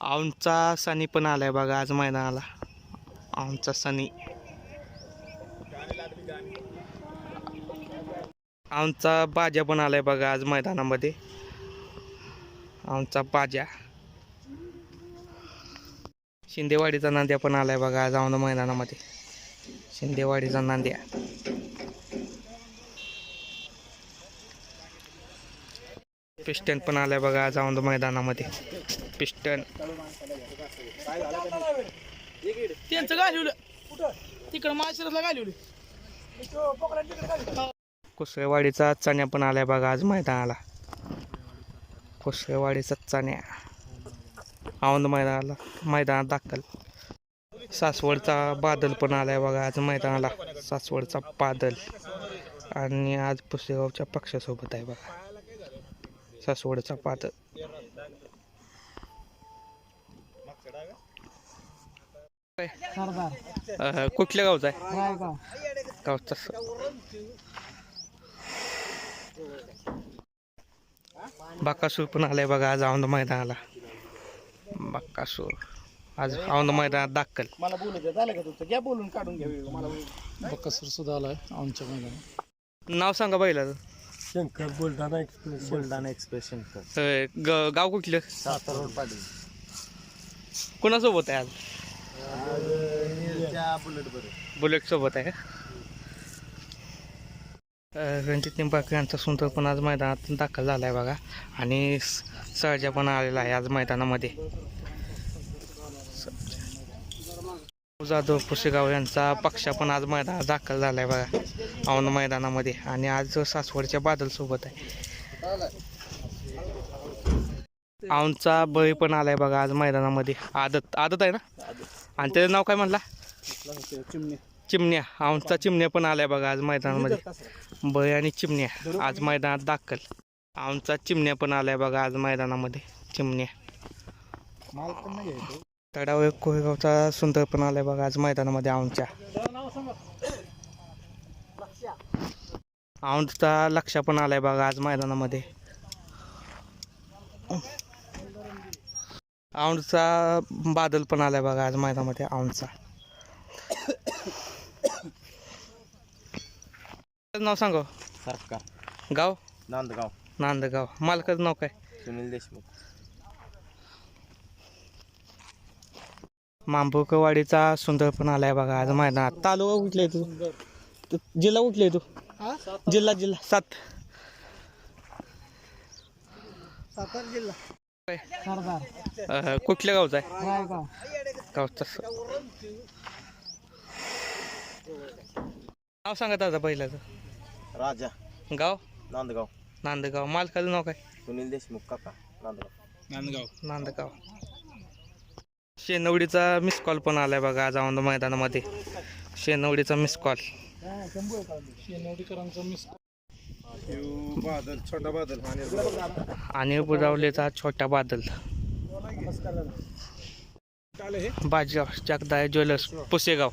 आमचा सनी पण आलाय बघा आज मैदानाला. आमचा सनी. आमचा बाजा पण आलाय बघा आज मैदानामध्ये. आमचा बाजा. शिंदेवाडीचा नांद्या पण आलाय बघा आज आमच्या मैदानामध्ये. शिंदेवाडीचा नांद्या. पिस्टन पण आलाय बघा आज औंध मैदानामध्ये. पिस्टन. त्यांचं घालवलं तिकडं माशिरसला घालवलं कुसळेवाडीचा चण्या पण आलाय बघा आज मैदानाला. कुसळेवाडीचा चण्या. औंध मैदानाला मैदानात दाखल. सासवडचा बादल पण आलाय बघा आज मैदानाला. सासवडचा बादल. आणि आज पुसेगावच्या पक्षासोबत आहे बघा. सासवडचा अं, कुठल्या गावचा आहे? गावचा बाकासूर पण आलाय बघा आज औंध मैदानाला. बाकासूर. आज औंध मैदानात दाखल. मला झालं का तुमचं? घ्या बोलून काढून घ्या मला बक्कासूर सुद्धा आलाय आमच्या मैदानात. नाव सांगा पहिलं शंकर बुलढाणा एक्सप्रेस बुलढाणा एक्सप्रेस शंकर. ग- गाव कुठलं? सातारा रोड पाटील. कोणासोबत आहे आज? बुलेट बरं बुलेट सोबत आहे का? अं, रणजित निंबाळकर यांचा सुंदर पण आज मैदानात दाखल झाला आहे बघा. आणि स- सहजा पण आलेला आहे आज मैदानामध्ये. जाधव पुसेगाव यांचा पक्ष पण आज मैदानात दाखल झाला आहे बघा. औंध मैदानामध्ये. आणि आज सासवडच्या बादल सोबत आहे. औंधचा बळी पण आलाय बघा आज मैदानामध्ये. आदत आदत आहे ना? आणि त्याचं नाव काय म्हणला? चिमण्या. औंधचा चिमण्या पण आलाय बघा आज मैदानामध्ये. बळी आणि चिमण्या आज मैदानात दाखल. औंधचा चिमण्या पण आलाय बघा आज मैदानामध्ये. चिमण्या. तडाव कोहेगावचा सुंदर पण आलाय बघा आज मैदानामध्ये औंधच्या. औंधचा लक्ष पण आलाय बघा आज मैदानामध्ये. औंधचा बादल पण आलाय बघा आज मैदानामध्ये औंधचा. नाव सांगा? सरकार गाव? नांदगाव. नांदगाव. मालकाचं नाव काय? सुनील देशमुख. मांबुकवाडीचा सुंदर पण आलाय बघा आज मैदानात. तालुका कुठला आहे तू? जिल्हा कुठला आहे तू? जिल्हा जिल्हा. सात. सातारा जिल्हा. कुठल्या गावचा आहे? गावचा. नाव सांगा दादा पहिल्याचं. राजा. गाव? नांदगाव. नांदगाव. मालकाचं नाव काय? सुनील देशमुख काका नांदगाव. नांदगाव. नांदगाव. शेनवडीचा मिस कॉल पण आलाय बघा आज औंध मैदानामध्ये. शेनवडीचा मिस कॉल शेनवडीकरांचा मिस बादल छोटा बादल. आणि बुरावलेचा छोटा बादल. बाजीराव जगदाय ज्वेलर्स पुसेगाव.